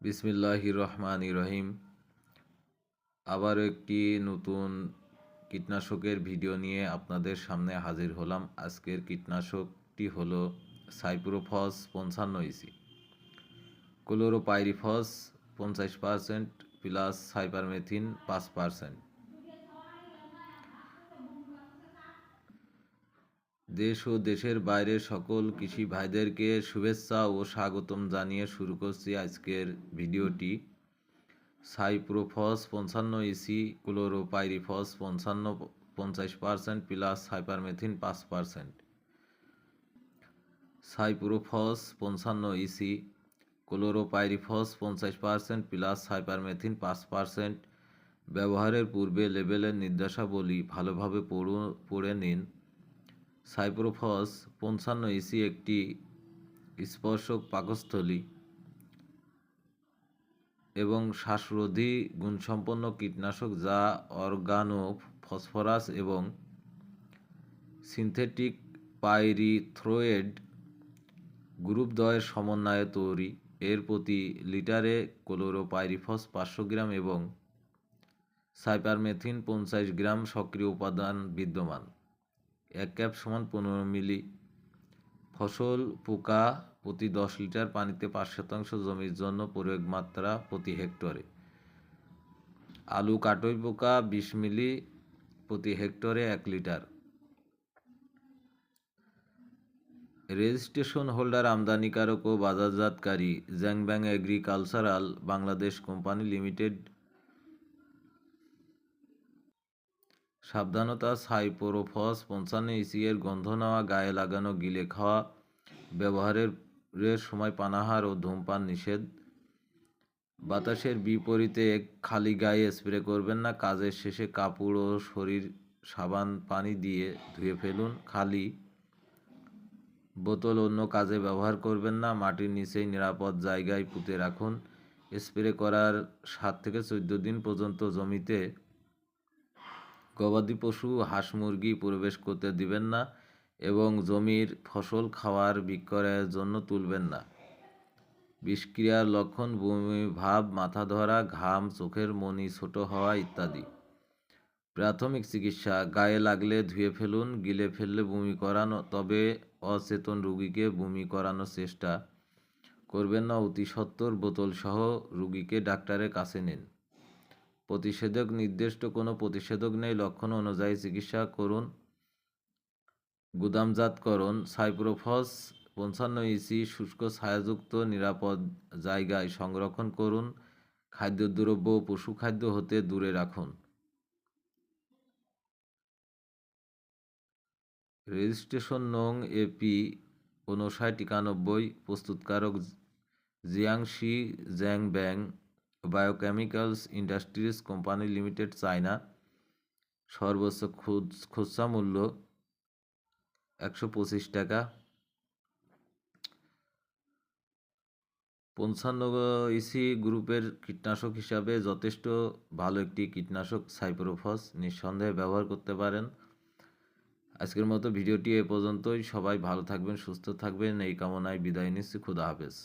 বিসমিল্লাহ রহমান ইরহিম আবার একটি নতুন কীটনাশকের ভিডিও নিয়ে আপনাদের সামনে হাজির হলাম। আজকের কীটনাশকটি হলো সাইপ্রোফস পঞ্চান্ন ইসি। ক্লোরোপাইরিফস পঞ্চাশ পার্সেন্ট প্লাস সাইপারমেথিন পাঁচ পার্সেন্ট। দেশ ও দেশের বাইরের সকল কৃষি ভাইদেরকে শুভেচ্ছা ও স্বাগতম জানিয়ে শুরু করছি আজকের ভিডিওটি। সাইপ্রোফস পঞ্চান্ন ইসি ক্লোরোপাইরিফস পঞ্চান্ন পঞ্চাশ পার্সেন্ট প্লাস হাইপারমেথিন পাঁচ পার্সেন্ট। সাইপ্রোফস পঞ্চান্ন ইসি ক্লোরোপাইরিফস পঞ্চাশ পার্সেন্ট প্লাস হাইপারমেথিন পাঁচ পার্সেন্ট। ব্যবহারের পূর্বে লেবেলের নির্দেশাবলী ভালোভাবে পড়ে নিন। সাইপ্রোফস পঞ্চান্ন ইসি একটি স্পর্শক পাকস্থলী এবং শ্বাসরোধী গুণসম্পন্ন কীটনাশক যা অর্গানো ফসফরাস এবং সিনথেটিক পাইরিথ্রোয়েড গ্রুপদ্বয়ের সমন্বয়ে তৈরি। এর প্রতি লিটারে ক্লোরোপাইরিফস পাঁচশো গ্রাম এবং সাইপারমেথিন পঞ্চাশ গ্রাম সক্রিয় উপাদান বিদ্যমান। এক ক্যাপ সমান পনেরো মিলি। ফসল পোকা প্রতি দশ লিটার পানিতে পাঁচ শতাংশ জমির জন্য প্রয়োগ মাত্রা প্রতি হেক্টরে। আলু কাটই পোকা বিশ মিলি প্রতি হেক্টরে এক লিটার। রেজিস্ট্রেশন হোল্ডার আমদানিকারক ও বাজারজাতকারী Jiangbang agricultural Bangladesh company limited সাবধানতা, সাইপোরোফস, পঞ্চান্ন ইসি এর গন্ধ নেওয়া, গায়ে লাগানো, গিলে খাওয়া, ব্যবহারের সময় পানাহার ও ধূমপান নিষেধ। বাতাসের বিপরীতে খালি গায়ে স্প্রে করবেন না, কাজের শেষে কাপড় ও শরীর, সাবান, পানি দিয়ে ধুয়ে ফেলুন। খালি বোতল অন্য কাজে ব্যবহার করবেন না, মাটির নিচেই নিরাপদ জায়গায় পুঁতে রাখুন। স্প্রে করার সাত থেকে চোদ্দ দিন পর্যন্ত জমিতে গবাদি পশু, হাঁস মুরগি প্রবেশ করতে দিবেন না এবং জমির ফসল খাওয়ার বিক্রয়ের জন্য তুলবেন না। বিষক্রিয়ার লক্ষণ, বমি, ভাব, মাথা ধরা, ঘাম, চোখের মনি ছোট হওয়া ইত্যাদি। প্রাথমিক চিকিৎসা, গায়ে লাগলে ধুয়ে ফেলুন, গিলে ফেললে বমি করানো, তবে অচেতন রুগীকে বমি করানোর চেষ্টা করবেন না, অতি সত্তর বোতল সহ রুগীকে ডাক্তারের কাছে নিন। প্রতিষেধক নির্দিষ্ট কোনো প্রতিষেধক নেই, লক্ষণ অনুযায়ী চিকিৎসা করুন। গুদামজাতকরণ সাইপ্রোফস, পঞ্চান্ন ইসি শুষ্ক ছায়াযুক্ত নিরাপদ জায়গায় সংরক্ষণ করুন। খাদ্যদ্রব্য পশু খাদ্য হতে দূরে রাখুন। রেজিস্ট্রেশন নং এপি উনষাট একানব্বই, প্রস্তুতকারক Jiangxi Jiang Bang biochemicals industries company limited, China. সর্বোচ্চ খুচরা মূল্য একশো পঁচিশ টাকা। পঞ্চান্ন ইসি গ্রুপের কীটনাশক হিসাবে যথেষ্ট ভালো একটি কীটনাশক, সাইপ্রোফস, নিঃসন্দেহে ব্যবহার করতে পারেন। আজকের মতো ভিডিওটি এ পর্যন্তই। সবাই ভালো থাকবেন, সুস্থ থাকবেন। এই কামনায় বিদায় নিচ্ছি। খুদা হাফেজ।